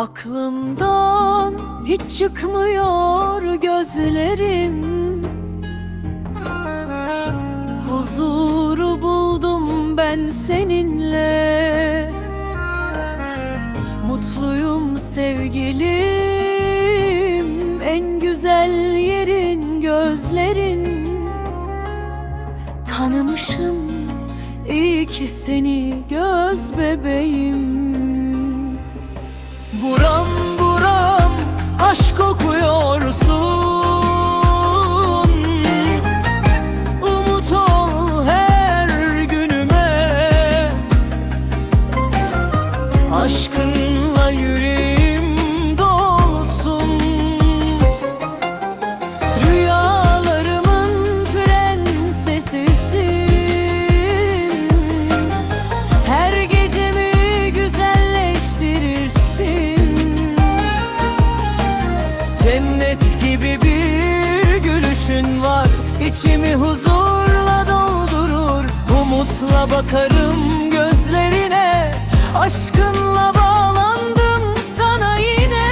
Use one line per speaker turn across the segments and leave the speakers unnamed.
Aklımdan hiç çıkmıyor gözlerim. Huzuru buldum ben seninle. Mutluyum sevgilim En güzel yerin gözlerin. Tanımışım iyi ki seni göz bebeğim
İçimi huzurla doldurur. Umutla bakarım gözlerine. Aşkınla bağlandım sana yine.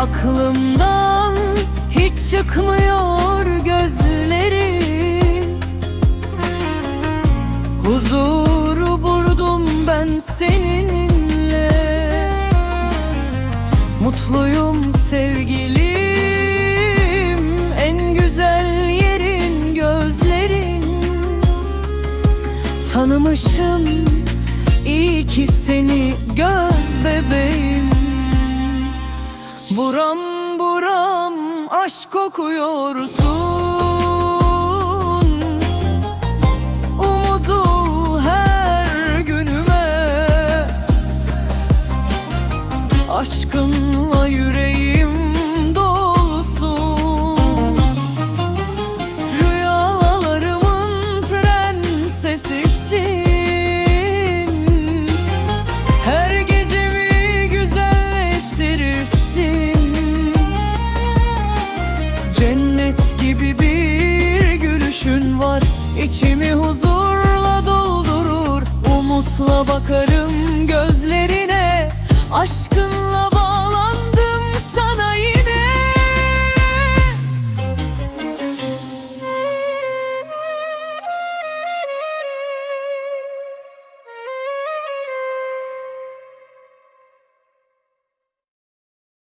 Aklımdan hiç çıkmıyor gözlerin Huzuru buldum ben seninle. Mutluyum sevgilim En güzel yerin gözlerin. Tanımışım iyi ki seni göz bebeğim
aşk kokuyorsun. Umut ol her günüme. Aşkınla yüreğim dolsun. Rüyalarımın prensesisin. Her gecemi güzelleştirirsin İçimi huzurla doldurur Umutla bakarım gözlerine. Aşkınla